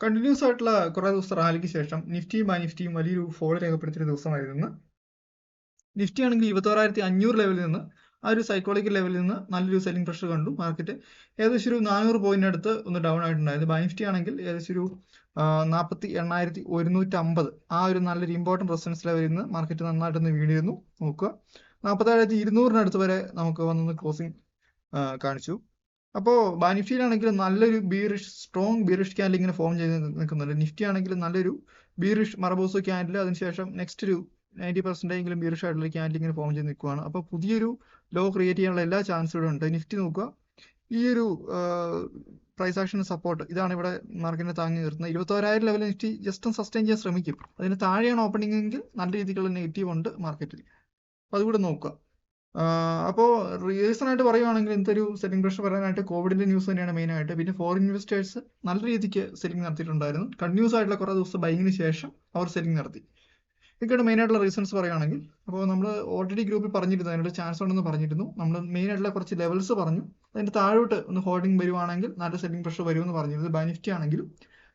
Continuous ആയിട്ടുള്ള കുറേ ദിവസം റാലിക്ക് ശേഷം നിഫ്റ്റിയും ബാങ്ക് നിഫ്റ്റിയും വലിയൊരു ഫോൾ രേഖപ്പെടുത്തിയ ദിവസമായിരുന്നു. നിഫ്റ്റി ആണെങ്കിൽ ഇരുപത്തോറായിരത്തി അഞ്ഞൂറ് ലെവലിൽ നിന്ന് ആ ഒരു സൈക്കോളജിക്കൽ ലെവലിൽ നിന്ന് നല്ലൊരു സെല്ലിംഗ് പ്രഷർ കണ്ടു. മാർക്കറ്റ് ഏകദേശം ഒരു നാനൂറ് പോയിന്റ് അടുത്ത് ഒന്ന് ഡൗൺ ആയിട്ടുണ്ടായിരുന്നു. ബാങ്ക് നിഫ്റ്റി ആണെങ്കിൽ ഏകദേശം ഒരു നാൽപ്പത്തി എണ്ണായിരത്തി ഒരുന്നൂറ്റി അമ്പത് ആ ഒരു നല്ലൊരു ഇമ്പോർട്ടന്റ് റെസിസ്റ്റൻസ് ലെവലിൽ നിന്ന് മാർക്കറ്റ് നന്നായിട്ടൊന്ന് വീണിരുന്നു. നോക്കുക. നാൽപ്പത്തേഴായിരത്തി ഇരുന്നൂറിനടുത്ത് വരെ നമുക്ക് വന്നൊന്ന് ക്ലോസിംഗ് കാണിച്ചു. അപ്പോൾ ബാനിഫ്റ്റിയിലാണെങ്കിലും നല്ലൊരു ബീറിഷ് സ്ട്രോങ് ബീറിഷ് ക്യാൻഡിൽ ഇങ്ങനെ ഫോം ചെയ്ത് നിൽക്കുന്നുണ്ട് നിഫ്റ്റി ആണെങ്കിലും നല്ലൊരു ബീറിഷ് മറബോസോ ക്യാൻഡിൽ അതിനുശേഷം നെക്സ്റ്റ് ഒരു നയന്റി പെർസെന്റ് എങ്കിലും ബീറിഷ് ആയിട്ടുള്ള ക്യാൻഡിൽ ഇങ്ങനെ ഫോം ചെയ്ത് നിൽക്കുവാണ് അപ്പോൾ പുതിയൊരു ലോ ക്രിയേറ്റ് ചെയ്യാനുള്ള എല്ലാ ചാൻസുകളും ഉണ്ട്. നിഫ്റ്റി നോക്കുക. ഈ ഒരു പ്രൈസ് ആക്ഷൻ സപ്പോർട്ട് ഇതാണ് ഇവിടെ മാർക്കറ്റിനെ താങ്ങി നിർത്തുന്നത്. ഇരുപത്തോരായിരം ലെവലിൽ നിഫ്റ്റി ജസ്റ്റ് സസ്റ്റെയിൻ ചെയ്യാൻ ശ്രമിക്കും. അതിന് താഴെയാണ് ഓപ്പണിംഗ് എങ്കിൽ നല്ല രീതിക്കുള്ള നെഗറ്റീവ് ഉണ്ട് മാർക്കറ്റിൽ അപ്പോൾ അതുകൂടെ നോക്കുക. അപ്പോൾ റീസൺ ആയിട്ട് പറയുവാണെങ്കിൽ ഒരു സെല്ലിംഗ് പ്രഷർ വരാനായിട്ട് കോവിഡിന്റെ ന്യൂസ് തന്നെയാണ് മെയിൻ ആയിട്ട്. പിന്നെ ഫോറിൻ ഇൻവെസ്റ്റേഴ്സ് നല്ല രീതിക്ക് സെല്ലിംഗ് നടത്തിയിട്ടുണ്ടായിരുന്നു. കണ്ടിന്യൂസ് ആയിട്ടുള്ള കുറേ ദിവസം ബൈങ്ങിന് ശേഷം അവർ സെല്ലിംഗ് നടത്തി. ഇതൊക്കെയാണ് മെയിൻ ആയിട്ടുള്ള റീസൺസ് പറയുകയാണെങ്കിൽ അപ്പോൾ നമ്മൾ ഓൾറെഡി ഗ്രൂപ്പിൽ പറഞ്ഞിരുന്നു അതിനുള്ള ചാൻസ് ഉണ്ടെന്ന് പറഞ്ഞിരുന്നു. നമ്മൾ മെയിൻ ആയിട്ടുള്ള കുറച്ച് ലെവൽസ് പറഞ്ഞു. അതിന്റെ താഴോട്ട് ഒന്ന് ഹോൾഡിംഗ് വരുവാണെങ്കിൽ നല്ല സെല്ലിംഗ് പ്രഷർ വരുമെന്ന് പറഞ്ഞിരുന്നു. ബാനിഫ്റ്റി ആണെങ്കിലും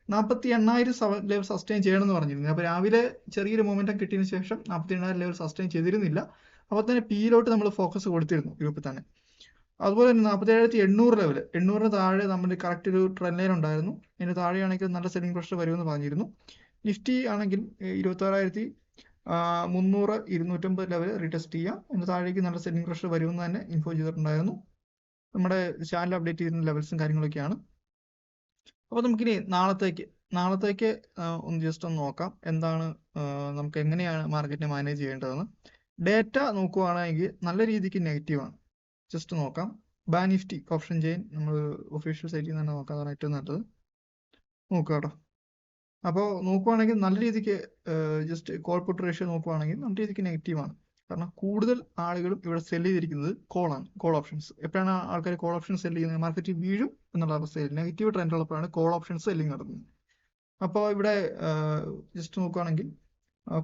നാൽപ്പത്തി എണ്ണായിരം ലെവൽ സസ്റ്റെയിൻ ചെയ്യണമെന്ന് പറഞ്ഞിരുന്നു. അപ്പോൾ രാവിലെ ചെറിയൊരു മൊമെന്റം കിട്ടിയതിന് ശേഷം നാൽപ്പത്തി എണ്ണായിരം ലെവൽ സസ്റ്റെയിൻ ചെയ്തിരുന്നില്ല. അപ്പോൾ തന്നെ പിയിലോട്ട് നമ്മൾ ഫോക്കസ് കൊടുത്തിരുന്നു ഗ്രൂപ്പിൽ തന്നെ. അതുപോലെ തന്നെ നാൽപ്പത്തേഴായിരത്തി എണ്ണൂറ് ലെവൽ എണ്ണൂറിന് താഴെ നമ്മൾ കറക്റ്റ് ഒരു ട്രെൻഡ് ലൈൻ ഉണ്ടായിരുന്നു. അതിന് താഴെയാണെങ്കിൽ നല്ല സെല്ലിംഗ് പ്രഷർ വരുമെന്ന് പറഞ്ഞിരുന്നു. നിഫ്റ്റി ആണെങ്കിൽ ഇരുപത്താറായിരത്തി മുന്നൂറ് ഇരുന്നൂറ്റമ്പത് ലെവൽ റീടെസ്റ്റ് ചെയ്യാം. അതിന് താഴേക്ക് നല്ല സെല്ലിംഗ് പ്രഷർ വരുമെന്ന് തന്നെ ഇൻഫോ ചെയ്തിട്ടുണ്ടായിരുന്നു. നമ്മുടെ ചാനൽ അപ്ഡേറ്റ് ചെയ്യുന്ന ലെവൽസും കാര്യങ്ങളൊക്കെയാണ്. അപ്പോൾ നമുക്കിനി നാളത്തേക്ക് നാളത്തേക്ക് ഒന്ന് ജസ്റ്റ് ഒന്ന് നോക്കാം. എന്താണ് നമുക്ക് എങ്ങനെയാണ് മാർക്കറ്റിനെ മാനേജ് ചെയ്യേണ്ടതെന്ന്. ഡേറ്റ നോക്കുകയാണെങ്കിൽ നല്ല രീതിക്ക് നെഗറ്റീവാണ് ജസ്റ്റ് നോക്കാം. ബാൻ നിഫ്റ്റി ഓപ്ഷൻ ചെയിൻ നമ്മൾ ഒഫീഷ്യൽ സൈറ്റിൽ നിന്ന് തന്നെ നോക്കാം. ഏറ്റവും നല്ലത്. നോക്കുക കേട്ടോ. അപ്പോൾ നോക്കുവാണെങ്കിൽ നല്ല രീതിക്ക് ജസ്റ്റ് കോൾ പുട്ട് റേഷ്യോ നോക്കുവാണെങ്കിൽ നല്ല രീതിക്ക് നെഗറ്റീവാണ് കാരണം കൂടുതൽ ആളുകളും ഇവിടെ സെൽ ചെയ്തിരിക്കുന്നത് കോളാണ് കോൾ ഓപ്ഷൻസ് എപ്പോഴാണ് ആൾക്കാർ കോൾ ഓപ്ഷൻ സെൽ ചെയ്യുന്നത്? മാർക്കറ്റ് വീഴും എന്നുള്ള അവസ്ഥയിൽ നെഗറ്റീവ് ട്രെൻഡ് ഉള്ളപ്പോഴാണ് കോൾ ഓപ്ഷൻസ് സെല്ലിങ് നടക്കുന്നത് അപ്പോൾ ഇവിടെ ജസ്റ്റ് നോക്കുവാണെങ്കിൽ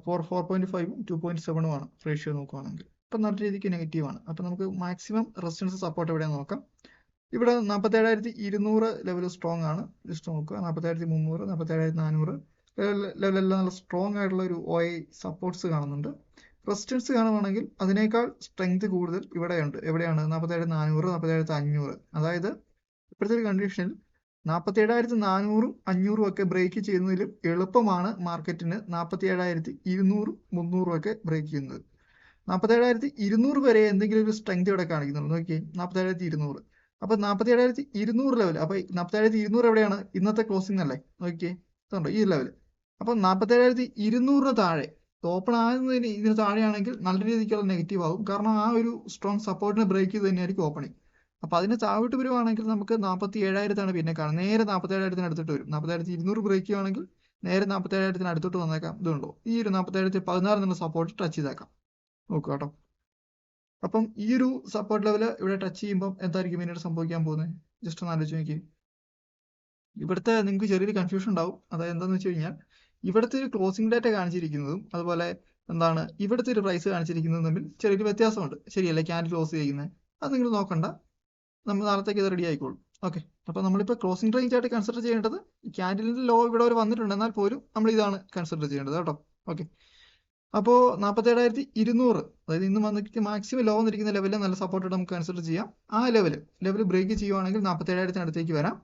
ഫോർ ഫോർ പോയിന്റ് ഫൈവും ടു പോയിന്റ് സെവനും ആണ് റേഷ്യോ നോക്കുകയാണെങ്കിൽ അപ്പം നല്ല രീതിക്ക് നെഗറ്റീവ് ആണ്. അപ്പം നമുക്ക് മാക്സിമം റെസിസ്റ്റൻസ് സപ്പോർട്ട് എവിടെയാണ് നോക്കാം. ഇവിടെ നാൽപ്പത്തേഴായിരത്തി ഇരുന്നൂറ് ലെവൽ സ്ട്രോങ് ആണ്. ജസ്റ്റ് നോക്കുക. നാൽപ്പത്തേഴായിരത്തി മുന്നൂറ് നാൽപ്പത്തേഴായിരത്തി നാനൂറ് ലെവലെല്ലാം നല്ല സ്ട്രോങ് ആയിട്ടുള്ള ഒരു ഒ ഐ സപ്പോർട്ട്സ് കാണുന്നുണ്ട്. റെസിസ്റ്റൻസ് കാണുവാണെങ്കിൽ അതിനേക്കാൾ സ്ട്രെങ്ത് കൂടുതൽ ഇവിടെയുണ്ട്. എവിടെയാണ്? നാൽപ്പത്തേഴായിരത്തി നാനൂറ് നാൽപ്പത്തേഴായിരത്തി അഞ്ഞൂറ് അതായത് ഇപ്പോഴത്തെ ഒരു കണ്ടീഷനിൽ നാൽപ്പത്തി ഏഴായിരത്തി നാനൂറും അഞ്ഞൂറും ഒക്കെ ബ്രേക്ക് ചെയ്യുന്നതിലും എളുപ്പമാണ് മാർക്കറ്റിന് നാൽപ്പത്തി ഏഴായിരത്തി ഇരുന്നൂറും മുന്നൂറും ഒക്കെ ബ്രേക്ക് ചെയ്യുന്നത്. നാൽപ്പത്തി ഏഴായിരത്തി ഇരുന്നൂറ് വരെ എന്തെങ്കിലും ഒരു സ്ട്രെങ്ത് ഇവിടെ കാണിക്കുന്നുള്ളൂ നോക്കി നാൽപ്പത്തി ഏഴായിരത്തി ഇരുന്നൂറ് അപ്പൊ നാൽപ്പത്തി ഏഴായിരത്തി ഇരുന്നൂറ് ലെവൽ അപ്പൊ നാൽപ്പത്തി ഏഴായിരത്തി ഇരുന്നൂറ് എവിടെയാണ്? ഇന്നത്തെ ക്ലോസിംഗ് അല്ലേ? നോക്കിയേ ഇതുണ്ടോ? ഈ ലെവൽ അപ്പൊ നാൽപ്പത്തി ഏഴായിരത്തി ഇരുന്നൂറിന് താഴെ ഓപ്പൺ ആകുന്നതിന് ഇതിന് താഴെയാണെങ്കിൽ നല്ല രീതിക്കുള്ള നെഗറ്റീവ് ആകും കാരണം ആ ഒരു സ്ട്രോങ് സപ്പോർട്ടിനെ ബ്രേക്ക് ചെയ്ത് തന്നെയായിരിക്കും ഓപ്പണിംഗ് അപ്പൊ അതിന് താഴോട്ട് വരുവാണെങ്കിൽ നമുക്ക് നാൽപ്പത്തി ഏഴായിരത്താണ് പിന്നെ കാണുന്നത്. നേരെ നാൽപ്പത്തി ഏഴായിരത്തിന് അടുത്തോട്ട് വരും. നാൽപ്പത്തായിരത്തി ഇരുന്നൂറ് ബ്രേക്ക് ചെയ്യുവാണെങ്കിൽ നേരെ നാൽപ്പത്തി ഏഴായിരത്തിന് അടുത്തോട്ട് വന്നേക്കാം. ഇതുണ്ടോ? ഈ ഒരു നാൽപ്പത്തി പതിനാറ് എന്നുള്ള സപ്പോർട്ട് ടച്ച് ചെയ്തേക്കാം. നോക്കുക കേട്ടോ. അപ്പം ഈ ഒരു സപ്പോർട്ട് ലെവൽ ഇവിടെ ടച്ച് ചെയ്യുമ്പോൾ എന്തായിരിക്കും പിന്നീട് സംഭവിക്കാൻ പോകുന്നത്? ജസ്റ്റ് ഒന്ന് ആലോചിച്ച് നോക്കി ഇവിടുത്തെ നിങ്ങൾക്ക് ചെറിയൊരു കൺഫ്യൂഷൻ ഉണ്ടാവും. അതായത് എന്താണെന്ന് വെച്ച് കഴിഞ്ഞാൽ ഇവിടുത്തെ ഒരു ക്ലോസിംഗ് ഡേറ്റ കാണിച്ചിരിക്കുന്നതും അതുപോലെ എന്താണ് ഇവിടുത്തെ ഒരു പ്രൈസ് കാണിച്ചിരിക്കുന്നതും തമ്മിൽ ചെറിയൊരു വ്യത്യാസമുണ്ട്. ശരിയല്ലേ? ക്യാൻഡിൽ ക്ലോസ് ചെയ്യുന്നത്. അത് നിങ്ങൾ നോക്കണ്ട. നമ്മൾ നാളത്തേക്ക് ഇത് റെഡി ആയിക്കോളും. ഓക്കെ അപ്പോൾ നമ്മളിപ്പോൾ ക്ലോസിംഗ് റേഞ്ച് ആയിട്ട് കൺസിഡർ ചെയ്യേണ്ടത് ക്യാൻഡിലിന്റെ ലോ ഇവിടെ വരെ വന്നിട്ടുണ്ട്. എന്നാൽ പോലും നമ്മൾ ഇതാണ് കൺസിഡർ ചെയ്യേണ്ടത് കേട്ടോ. ഓക്കെ അപ്പോൾ നാൽപ്പത്തേഴായിരത്തി ഇരുന്നൂറ് അതായത് ഇന്ന് വന്നിട്ട് മാക്സിമം ലോ വന്നിരിക്കുന്ന ലെവലിൽ നല്ല സപ്പോർട്ട് നമുക്ക് കൺസിഡർ ചെയ്യാം. ആ ലെവൽ ലെവൽ ബ്രേക്ക് ചെയ്യുവാണെങ്കിൽ നാൽപ്പത്തേഴായിരത്തിന് അടുത്തേക്ക് വരാം.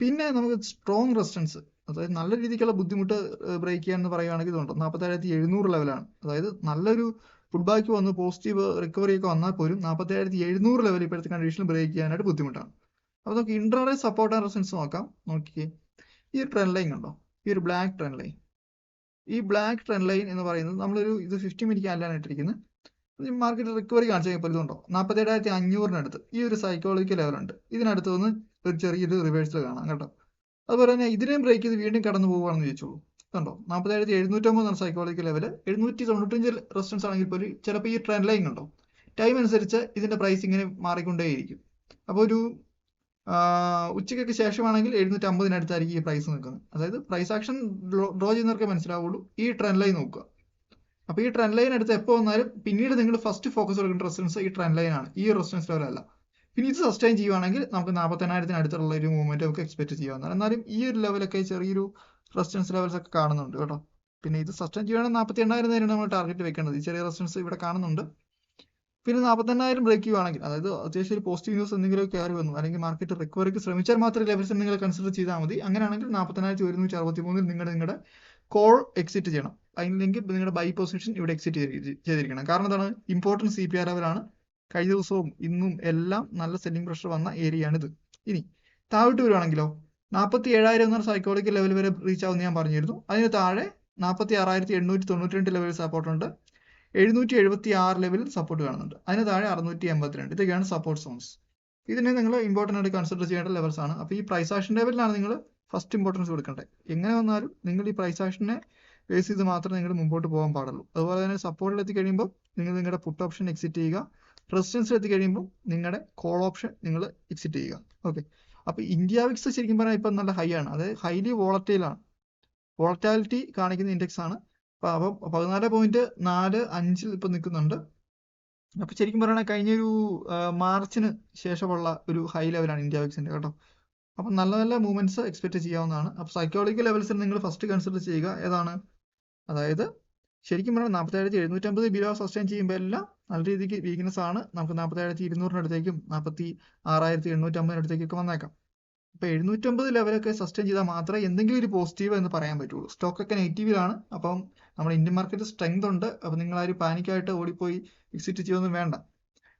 പിന്നെ നമുക്ക് സ്ട്രോങ് റെസിസ്റ്റൻസ് അതായത് നല്ല രീതിക്കുള്ള ബുദ്ധിമുട്ട് ബ്രേക്ക് ചെയ്യാന്ന് പറയുകയാണെങ്കിൽ ഇതുണ്ട്? നാൽപ്പത്തേഴായിരത്തി എഴുന്നൂറ് ലെവലാണ് അതായത് നല്ലൊരു ഫുഡ് ബാക്ക് വന്ന് പോസിറ്റീവ് റിക്കവറി ഒക്കെ വന്നാൽ പോലും നാൽപ്പത്തേഴായിരത്തി എഴുന്നൂറ് ലെവൽ ഇപ്പോഴത്തെ കണ്ടീഷനിൽ ബ്രേക്ക് ചെയ്യാനായിട്ട് ബുദ്ധിമുട്ടാണ്. അപ്പോൾ നമുക്ക് ഇൻട്രാഡേ സപ്പോർട്ട് ആൻഡ് റെസിസ്റ്റൻസ് നോക്കാം. നോക്കിയേ ഈ ഒരു ട്രെൻഡ് ലൈൻ ഉണ്ടോ? ഈ ഒരു ബ്ലാക്ക് ട്രെൻഡ് ലൈൻ ഈ ബ്ലാക്ക് ട്രെൻഡ് ലൈൻ എന്ന് പറയുന്നത് നമ്മളൊരു ഇത് ഫിഫ്റ്റി മിനിറ്റ് അല്ലാണ് ഇട്ടിരിക്കുന്നത് മാർക്കറ്റ് റിക്കവറി കാണിച്ചു കഴിഞ്ഞപ്പോൾ ഇതുണ്ടോ? നാൽപ്പത്തേഴായിരത്തി അഞ്ഞൂറിനടുത്ത് ഈ ഒരു സൈക്കോളജിക്കൽ ലെവലുണ്ട് ഇതിനടുത്ത് നിന്ന് ഒരു ചെറിയൊരു റിവേഴ്സൽ കാണാം കേട്ടോ. അതുപോലെ തന്നെ ഇതിനെയും ബ്രേക്ക് ചെയ്ത് വീണ്ടും കടന്നു പോകുകയാണെന്ന് ചോദിച്ചോളൂ. കണ്ടോ? നാൽപ്പത്തേഴായിരത്തി എഴുന്നൂറ്റമ്പതാണ് സൈക്കോളജിക്കൽ ലെവൽ എഴുന്നൂറ്റി തൊണ്ണൂറ്റഞ്ച് റെസിസ്റ്റൻസ് ആണെങ്കിൽ പോലും ചിലപ്പോൾ ഈ ട്രെൻഡ് ലൈൻ ഉണ്ടോ ടൈം അനുസരിച്ച് ഇതിന്റെ പ്രൈസ് ഇങ്ങനെ മാറിക്കൊണ്ടേയിരിക്കും. അപ്പോൾ ഒരു ഉച്ചയ്ക്കൊക്കെ ശേഷമാണെങ്കിൽ എഴുന്നൂറ്റി അമ്പതിനടുത്തായിരിക്കും ഈ പ്രൈസ് നിൽക്കുന്നത്. അതായത് പ്രൈസ് ആക്ഷൻ ഡ്രോ ചെയ്യുന്നവർക്ക് മനസ്സിലാവുള്ളൂ ഈ ട്രെൻഡ് ലൈൻ നോക്കുക. അപ്പോൾ ഈ ട്രെൻഡ് ലൈൻ അടുത്ത് എപ്പോൾ വന്നാലും പിന്നീട് നിങ്ങൾ ഫസ്റ്റ് ഫോക്കസ് കൊടുക്കേണ്ട റെസിസ്റ്റൻസ് ഈ ട്രെൻഡ് ലൈൻ ആണ്. ഈ റെസിസ്റ്റൻസ് ലെവലല്ല പിന്നെ ഇത് സസ്റ്റെയിൻ ചെയ്യുവാണെങ്കിൽ നമുക്ക് നാൽപ്പത്തിനായിരത്തിന് അടുത്തുള്ള ഒരു മൂവ്മെന്റ് നമുക്ക് എക്സ്പെക്ട് ചെയ്യാവുന്നതാണ്. എന്നാലും ഈ ഒരു ലെവലൊക്കെ ചെറിയൊരു റെസിസ്റ്റൻസ് ലെവൽസ് ഒക്കെ കാണുന്നുണ്ട് കേട്ടോ. പിന്നെ ഇത് സസ്റ്റൈൻ ചെയ്യുവാണെങ്കിൽ നാൽപ്പത്തി എണ്ണായിരം നേരം നമ്മൾ ടാർഗറ്റ് വെക്കേണ്ടത് ഈ ചെറിയ റെസിസ്റ്റൻസ് ഇവിടെ കാണുന്നുണ്ട്. പിന്നെ നാൽപ്പത്തെണ്ണായിരം ബ്രേക്ക് ചെയ്യുവാണെങ്കിൽ അതായത് അത്യാവശ്യം ഒരു പോസിറ്റീവ് ന്യൂസ് എന്തെങ്കിലും കയറി വന്നു അല്ലെങ്കിൽ മാർക്കറ്റ് റിക്കവറിക്ക് ശ്രമിച്ചാൽ മാത്രമേ ലെവൽസ് നിങ്ങൾ കൺസിഡർ ചെയ്താൽ മതി. അങ്ങനെയാണെങ്കിൽ നാൽപ്പത്തിനായിരത്തി ഒരുന്നൂറ്റി അറുപത്തി മൂന്നിൽ നിങ്ങൾ നിങ്ങളുടെ കോൾ എക്സിറ്റ് ചെയ്യണം. അല്ലെങ്കിൽ നിങ്ങളുടെ ബൈ പൊസിഷൻ ഇവിടെ എക്സിറ്റ് ചെയ്തിരിക്കണം. കാരണം എന്താണ്? ഇമ്പോർട്ടന്റ് സി പി ആർ ലെവലാണ് കഴിഞ്ഞ ദിവസവും ഇന്നും എല്ലാം നല്ല സെല്ലിംഗ് പ്രഷർ വന്ന ഏരിയ ആണിത്. ഇനി താഴോട്ട് വരുവാണെങ്കിലോ? നാൽപ്പത്തി ഏഴായിരം എന്ന സൈക്കോളജിക്കൽ ലെവൽ വരെ റീച്ച് ആവുമെന്ന് ഞാൻ പറഞ്ഞിരുന്നു. അതിന് താഴെ നാൽപ്പത്തി ആറായിരത്തി എണ്ണൂറ്റി തൊണ്ണൂറ്റി രണ്ട് ലെവൽ സപ്പോർട്ട് ഉണ്ട്. എഴുന്നൂറ്റി എഴുപത്തി ആറ് ലെവലിൽ സപ്പോർട്ട് കാണുന്നുണ്ട്. അതിന് താഴെ അറുന്നൂറ്റി എൺപത്തിരണ്ട് ഇതൊക്കെയാണ് സപ്പോർട്ട് സോൺസ് ഇതിനെ നിങ്ങൾ ഇമ്പോർട്ടന്റ് ആയിട്ട് കൺസിഡർ ചെയ്യേണ്ട ലെവൽസ് ആണ്. അപ്പോൾ ഈ പ്രൈസ് ആക്ഷൻ ലെവലിലാണ് നിങ്ങൾ ഫസ്റ്റ് ഇമ്പോർട്ടൻസ് കൊടുക്കേണ്ടത് എങ്ങനെ വന്നാലും നിങ്ങൾ ഈ പ്രൈസ് ആക്ഷനെ ബേസ് ചെയ്ത് മാത്രമേ നിങ്ങൾ മുമ്പോട്ട് പോകാൻ പാടുള്ളൂ. അതുപോലെ തന്നെ സപ്പോർട്ടിൽ എത്തി കഴിയുമ്പോൾ നിങ്ങൾ നിങ്ങളുടെ പുട്ട് ഓപ്ഷൻ എക്സിറ്റ് ചെയ്യുക. റെസിസ്റ്റൻസിൽ എത്തി കഴിയുമ്പോൾ നിങ്ങളുടെ കോൾ ഓപ്ഷൻ നിങ്ങൾ എക്സിറ്റ് ചെയ്യുക. ഓക്കെ അപ്പോൾ ഇന്ത്യ വിക്സ് ശരിക്കും പറഞ്ഞാൽ ഇപ്പം നല്ല ഹൈ ആണ്. അതായത് ഹൈലി വോളറ്റൈലാണ് വോളറ്റാലിറ്റി കാണിക്കുന്ന ഇൻഡെക്സ് ആണ്. അപ്പൊ അപ്പം പതിനാല് പോയിന്റ് നാല് അഞ്ചിൽ ഇപ്പം നിൽക്കുന്നുണ്ട്. അപ്പൊ ശരിക്കും പറയുകയാണെങ്കിൽ കഴിഞ്ഞൊരു മാർച്ചിന് ശേഷമുള്ള ഒരു ഹൈ ലെവലാണ് ഇന്ത്യ വിക്സിന്റെ കേട്ടോ. അപ്പം നല്ല നല്ല മൂവ്മെന്റ്സ് എക്സ്പെക്ട് ചെയ്യാവുന്നതാണ്. അപ്പൊ സൈക്കോളജിക്കൽ ലെവൽസിൽ നിങ്ങൾ ഫസ്റ്റ് കൺസിഡർ ചെയ്യുക. ഏതാണ്? അതായത് ശരിക്കും പറഞ്ഞാൽ നാൽപ്പത്തേഴായിരത്തി എഴുന്നൂറ്റമ്പത് ബിലോ സസ്റ്റെയിൻ ചെയ്യുമ്പോൾ എല്ലാം നല്ല രീതിക്ക് വീക്ക്നെസ് ആണ്. നമുക്ക് നാൽപ്പത്തേഴായിരത്തി ഇരുന്നൂറിന് അടുത്തേക്കും നാൽപ്പത്തി ആറായിരത്തി എണ്ണൂറ്റമ്പതിന് അടുത്തേക്കൊക്കെ വന്നേക്കാം. അപ്പോൾ എഴുന്നൂറ്റമ്പത് ലെവലൊക്കെ സസ്റ്റെയിൻ ചെയ്താൽ മാത്രമേ എന്തെങ്കിലും ഒരു പോസിറ്റീവ് എന്ന് പറയാൻ പറ്റുള്ളൂ. സ്റ്റോക്കൊക്കെ നെഗറ്റീവിലാണ് അപ്പം നമ്മുടെ ഇന്ത്യൻ മാർക്കറ്റ് സ്ട്രെങ്ത് ഉണ്ട്. അപ്പോൾ നിങ്ങൾ ആരും പാനിക്കായിട്ട് ഓടിപ്പോയി എക്സിറ്റ് ചെയ്യൊന്നും വേണ്ട.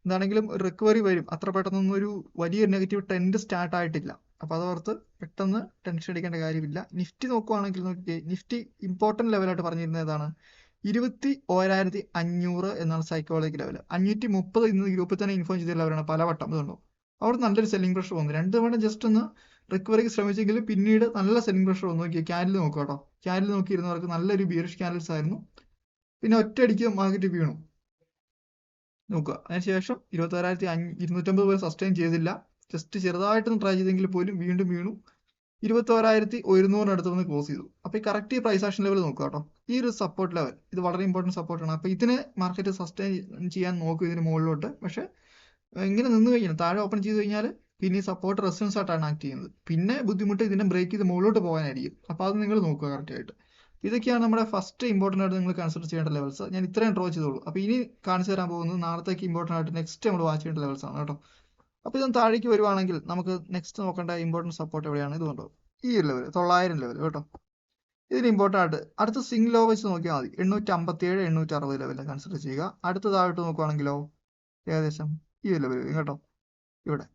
എന്താണെങ്കിലും റിക്കവറി വരും. അത്ര പെട്ടെന്നൊന്നും ഒരു വലിയ നെഗറ്റീവ് ട്രെൻഡ് സ്റ്റാർട്ട് ആയിട്ടില്ല. അപ്പോൾ അതോർത്ത് പെട്ടെന്ന് ടെൻഷൻ അടിക്കേണ്ട കാര്യമില്ല. നിഫ്റ്റി നോക്കുവാണെങ്കിൽ നിഫ്റ്റി ഇമ്പോർട്ടന്റ് ലെവലായിട്ട് പറഞ്ഞിരുന്നത് ഏതാണ്? ഇരുപത്തി ഓരായിരത്തി അഞ്ഞൂറ് എന്നാണ് സൈക്കോളജിക്കൽ ലെവൽ അഞ്ഞൂറ്റി മുപ്പത് ഇന്ന് ഗ്രൂപ്പിൽ തന്നെ ഇൻഫോം ചെയ്ത ലെവലാണ് പലവട്ടം ഇതുണ്ടോ? അവിടെ നല്ലൊരു സെല്ലിംഗ് പ്രഷർ വന്നു. രണ്ട് തവണ ജസ്റ്റ് ഒന്ന് റിക്കവറിക്ക് ശ്രമിച്ചെങ്കിലും പിന്നീട് നല്ല സെല്ലിംഗ് പ്രഷർ വന്നു. നോക്കിയാൽ ക്യാനിൽ നോക്കുക കേട്ടോ. ക്യാനിൽ നോക്കിയിരുന്നവർക്ക് നല്ലൊരു ബിയറിഷ് ക്യാനൽസ് ആയിരുന്നു. പിന്നെ ഒറ്റയടിക്ക് മാർക്കറ്റ് വീണു. നോക്കുക. അതിനുശേഷം ഇരുപത്താറായിരത്തി അഞ്ഞൂ ഇരുന്നൂറ്റമ്പത് പേര് സസ്റ്റെയിൻ ചെയ്തില്ല. ജസ്റ്റ് ചെറുതായിട്ടൊന്ന് ട്രൈ ചെയ്തെങ്കിൽ പോലും വീണ്ടും വീണു. ഇരുപത്തോരായിരത്തി ഒരുന്നൂറിനടുത്ത് വന്ന് ക്ലോസ് ചെയ്തു. അപ്പോൾ ഈ കറക്റ്റ് പ്രൈസ് ആക്ഷൻ ലെവൽ നോക്കുക കേട്ടോ. ഈ ഒരു സപ്പോർട്ട് ലെവൽ ഇത് വളരെ ഇമ്പോർട്ടന്റ് സപ്പോർട്ടാണ് അപ്പോൾ ഇതിന് മാർക്കറ്റ് സസ്റ്റെയിൻ ചെയ്യാൻ നോക്കും ഇതിന് മുകളിലോട്ട്. പക്ഷേ ഇങ്ങനെ നിന്ന് കഴിഞ്ഞാൽ താഴെ ഓപ്പൺ ചെയ്ത് കഴിഞ്ഞാൽ പിന്നെ ഈ സപ്പോർട്ട് റെസിസ്റ്റൻസ് ആയിട്ടാണ് ആക്ട് ചെയ്യുന്നത്. പിന്നെ ബുദ്ധിമുട്ട് ഇതിനെ ബ്രേക്ക് ചെയ്ത് മുകളിലോട്ട് പോകാനായിരിക്കും. അപ്പോൾ അത് നിങ്ങൾ നോക്കുക കറക്റ്റ് ആയിട്ട്. ഇതൊക്കെയാണ് നമ്മുടെ ഫസ്റ്റ് ഇമ്പോർട്ടന്റ് ആയിട്ട് നിങ്ങൾ കൺസിഡർ ചെയ്യേണ്ട ലെവൽസ് ഞാൻ ഇത്രയും ഡ്രോ ചെയ്തോളൂ. അപ്പോൾ ഇനി കാണിച്ചു തരാൻ പോകുന്നത് നാളത്തേക്ക് ഇമ്പോർട്ടന്റ് ആയിട്ട് നെക്സ്റ്റ് നമ്മൾ വാച്ച് ചെയ്യേണ്ട ലെവൽസ് ആണ് കേട്ടോ. അപ്പോൾ ഇതൊന്ന് താഴേക്ക് വരുവാണെങ്കിൽ നമുക്ക് നെക്സ്റ്റ് നോക്കേണ്ട ഇമ്പോർട്ടന്റ് സപ്പോർട്ട് എവിടെയാണ്? ഇതുകൊണ്ടോ ഈ ഒരു ലെവൽ തൊള്ളായിരം ലെവൽ കേട്ടോ. ഇതിന് ഇമ്പോർട്ടന്റ് ആയിട്ട് അടുത്ത സിംഗിൾ ലോ വെച്ച് നോക്കിയാൽ മതി. എണ്ണൂറ്റി അമ്പത്തി ഏഴ് എണ്ണൂറ്റി അറുപത് ലെവലിൽ കൺസിഡർ ചെയ്യുക. അടുത്തതായിട്ട് നോക്കുവാണെങ്കിലോ ഏകദേശം ഈ ലെവൽ കേട്ടോ. ഇവിടെ.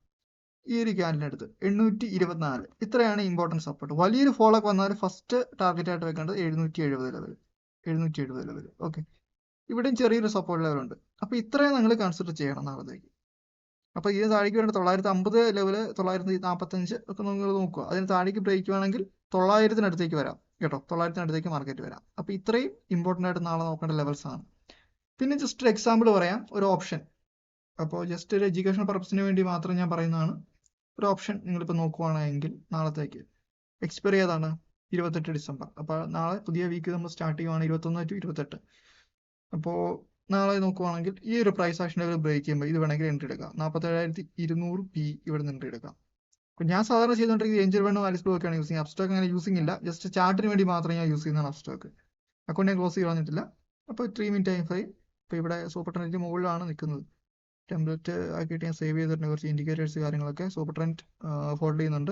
ഈ ഒരു ക്യാൻഡിന്റെ അടുത്ത് എണ്ണൂറ്റി ഇരുപത്തിനാല് ഇത്രയാണ് ഇമ്പോർട്ടന്റ് സപ്പോർട്ട് വലിയൊരു ഫോളോ ഒക്കെ വന്നാൽ ഫസ്റ്റ് ടാർഗറ്റ് ആയിട്ട് വെക്കേണ്ടത് എഴുന്നൂറ്റി എഴുപത് ലെവൽ എഴുന്നൂറ്റി എഴുപത് ലെവൽ ഓക്കെ ഇവിടെയും ചെറിയൊരു സപ്പോർട്ട് ലെവൽ ഉണ്ട്. അപ്പോൾ ഇത്രയും നിങ്ങൾ കൺസിഡർ ചെയ്യണം നാളത്തേക്ക്. അപ്പോൾ ഇതിന് താഴേക്ക് വേണ്ട തൊള്ളായിരത്തി അമ്പത് ലെവൽ തൊള്ളായിരത്തി നാൽപ്പത്തഞ്ച് ഒക്കെ നിങ്ങൾ നോക്കുക. അതിന് താഴേക്ക് ബ്രേക്ക് വേണമെങ്കിൽ തൊള്ളായിരത്തിനടുത്തേക്ക് വരാം. കേട്ടോ? തൊള്ളായിരത്തിനടുത്തേക്ക് മാർക്കറ്റ് വരാം. അപ്പോൾ ഇത്രയും ഇമ്പോർട്ടന്റ് ആയിട്ട് നാളെ നോക്കേണ്ട ലെവൽസ് ആണ്. പിന്നെ ജസ്റ്റ് ഒരു എക്സാമ്പിൾ പറയാം. ഒരു ഓപ്ഷൻ അപ്പോൾ ജസ്റ്റ് ഒരു എഡ്യൂക്കേഷൻ പർപ്പസിന് വേണ്ടി മാത്രം ഞാൻ പറയുന്നതാണ്. ഒരു ഓപ്ഷൻ നിങ്ങളിപ്പോൾ നോക്കുവാണെങ്കിൽ നാളത്തേക്ക്. എക്സ്പയർ ഏതാണ്? ഇരുപത്തെട്ട് ഡിസംബർ. അപ്പോൾ നാളെ പുതിയ വീക്ക് നമ്മൾ സ്റ്റാർട്ട് ചെയ്യുവാണ് ഇരുപത്തൊന്ന് ടു ഇരുപത്തെട്ട്. അപ്പോൾ നാളെ നോക്കുവാണെങ്കിൽ ഈ ഒരു പ്രൈസ് ആക്ഷൻ ലെവൽ ബ്രേക്ക് ചെയ്യുമ്പോൾ ഇത് വേണമെങ്കിൽ എൻട്രി എടുക്കാം. നാൽപ്പത്തേഴായിരത്തി ഇരുന്നൂറ് പി ഇവിടെ നിന്ന് എൻട്രി എടുക്കാം. ഞാൻ സാധാരണ ചെയ്തുകൊണ്ടിരിക്കുന്നത് എഞ്ചിൻ വേണോ ആലിസ് ബ്ലൂ ഒക്കെയാണ് യൂസ് ചെയ്യുന്നത്. അങ്ങനെ യൂസിങ് ഇല്ല. ജസ്റ്റ് ചാർട്ടിന് വേണ്ടി മാത്രമേ ഞാൻ യൂസ് ചെയ്യുന്നതാണ് അപ്സ്റ്റോക്ക് അക്കൗണ്ട് ഞാൻ ക്ലോസ് ചെയ്തിട്ടില്ല അപ്പോൾ ത്രീ മിനിറ്റ് ടൈം ഫ്രെയിം ഇപ്പോൾ ഇവിടെ സൂപ്പർ ട്രെൻഡിന്റെ മുകളിലാണ് നിൽക്കുന്നത് ടെംപ്ലേറ്റ് ആക്കിയിട്ട് ഞാൻ സേവ് ചെയ്തിട്ടുണ്ട്. കുറച്ച് ഇൻഡിക്കേറ്റേഴ്സ് കാര്യങ്ങളൊക്കെ സൂപ്പർ ട്രെൻഡ് ഫോൾഡ് ചെയ്യുന്നുണ്ട്.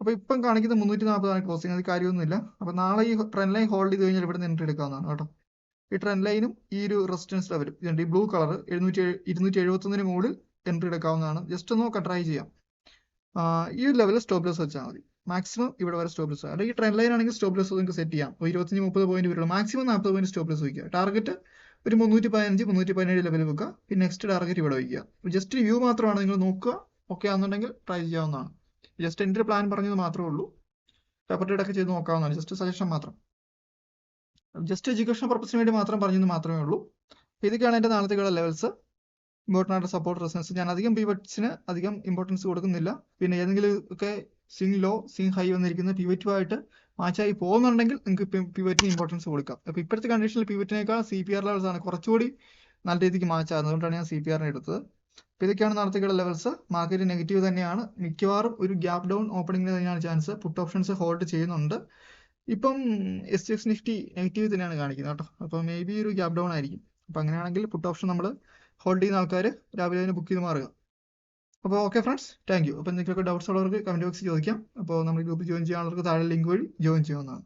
അപ്പോൾ ഇപ്പം കാണിക്കുന്ന മുന്നൂറ്റി നാൽപ്പതാണ് ക്ലോസിങ് അത് കാര്യമൊന്നുമില്ല. അപ്പോൾ നാളെ ഈ ട്രെൻഡ് ലൈൻ ഹോൾഡ് ചെയ്ത് കഴിഞ്ഞാൽ ഇവിടെ നിന്ന് എൻട്രി എടുക്കാവുന്നതാണ് കേട്ടോ. ഈ ട്രെൻഡ് ലൈനും ഈ ഒരു റെസിസ്റ്റൻസ് ലെവലും. ഇതുണ്ട് ഈ ബ്ലൂ കളർ എഴുന്നൂറ്റി ഇരുന്നൂറ്റി എഴുപത്തൊന്നിന് മുകളിൽ എൻട്രി എടുക്കാവുന്നതാണ്. ജസ്റ്റ് നോക്കാം ട്രൈ ചെയ്യാം. ഈ ഒരു ലെവലിൽ സ്റ്റോപ്പ് ലോസ് വെച്ചാൽ മതി. മാക്സിമം ഇവിടെ വരെ സ്റ്റോപ്പ് ലോസ് അല്ലെങ്കിൽ ട്രെൻഡ് ലൈൻ ആണെങ്കിൽ സ്റ്റോപ്പ് ലോസ് നിങ്ങൾക്ക് സെറ്റ് ചെയ്യാം. ഒരു ഇരുപത്തഞ്ച് മുപ്പത് പോയിന്റ് വരുള്ളൂ. മാക്സിമം നാൽപ്പത് പോയിന്റ് സ്റ്റോപ്പ് ലോസ് വയ്ക്കുക. ടാർഗറ്റ് ഒരു മുന്നൂറ്റി പതിനഞ്ച് മുന്നൂറ്റി പതിനേഴ് ലെവലിൽ വെക്കുക. പിന്നെ നെക്സ്റ്റ് ടാർഗറ്റ് ഇവിടെ വയ്ക്കുക. ജസ്റ്റ് വ്യൂ മാത്രമാണ് നിങ്ങൾ നോക്കുക. ഓക്കെ ആണെന്നുണ്ടെങ്കിൽ ട്രൈ ചെയ്യാവുന്നതാണ്. ജസ്റ്റ് എന്റെ പ്ലാൻ പറഞ്ഞത് മാത്രമേ ഉള്ളൂ. പേപ്പർ ട്രേഡ് ഒക്കെ ചെയ്ത് നോക്കാവുന്നതാണ്. ജസ്റ്റ് സജഷൻ മാത്രം. ജസ്റ്റ് എഡ്യൂക്കേഷൻ പർപ്പസിന് വേണ്ടി മാത്രം പറഞ്ഞത് മാത്രമേ ഉള്ളൂ. ഇതൊക്കെയാണ് എന്റെ നാളത്തേക്കുള്ള ലെവൽസ് ഇമ്പോർട്ടന്റ് ആയിട്ട് സപ്പോർട്ട് റെസിസ്റ്റൻസ് ഞാൻ അധികം പിവറ്റ്സിന് അധികം ഇമ്പോർട്ടൻസ് കൊടുക്കുന്നില്ല. പിന്നെ ഏതെങ്കിലും ഒക്കെ സിങ് ലോ സിങ് ഹൈ വന്നിരിക്കുന്ന പിവറ്റുമായിട്ട് മാച്ചായി പോകുന്നുണ്ടെങ്കിൽ നിങ്ങൾക്ക് പിവറ്റിന് ഇമ്പോർട്ടൻസ് കൊടുക്കാം. അപ്പോൾ ഇപ്പോഴത്തെ കണ്ടീഷനിൽ പിവറ്റിനേക്കാൾ സി പി ആർ ലെവൽസ് ആണ് കുറച്ചുകൂടി നല്ല രീതിക്ക് മാച്ച് ആകുന്നത് അതുകൊണ്ടാണ് ഞാൻ സി പി ആറിനെ എടുത്തത്. അപ്പോൾ ഇതൊക്കെയാണ് നാളത്തേക്കുള്ള ലെവൽസ് മാർക്കറ്റ് നെഗറ്റീവ് തന്നെയാണ്. മിക്കവാറും ഒരു ഗ്യാപ് ഡൗൺ ഓപ്പണിംഗിന് തന്നെയാണ് ചാൻസ് പുട്ട് ഓപ്ഷൻസ് ഹോൾഡ് ചെയ്യുന്നുണ്ട്. ഇപ്പം S G X Nifty negative തന്നെയാണ് കാണിക്കുന്നത് കേട്ടോ. അപ്പോൾ മേ ബി ഒരു ഗ്യാപ് ഡൗൺ ആയിരിക്കും. അപ്പോൾ അങ്ങനെയാണെങ്കിൽ പുട്ട് ഓപ്ഷൻ നമ്മൾ ഹോൾഡ് ചെയ്യുന്ന ആൾക്കാർ രാവിലെ തന്നെ ബുക്ക് ചെയ്ത് മാറുക. അപ്പോൾ ഓക്കെ ഫ്രണ്ട്സ് താങ്ക് യു അപ്പോൾ എന്തെങ്കിലുമൊക്കെ ഡൗട്ട്സ് ഉള്ളവർക്ക് കമന്റ് ബോക്സിൽ ചോദിക്കാം. അപ്പോൾ നമ്മൾ ഗ്രൂപ്പ് ജോയിൻ ചെയ്യാനുള്ളവർക്ക് താഴെ ലിങ്ക് വഴി ജോയിൻ ചെയ്യാവുന്നതാണ്.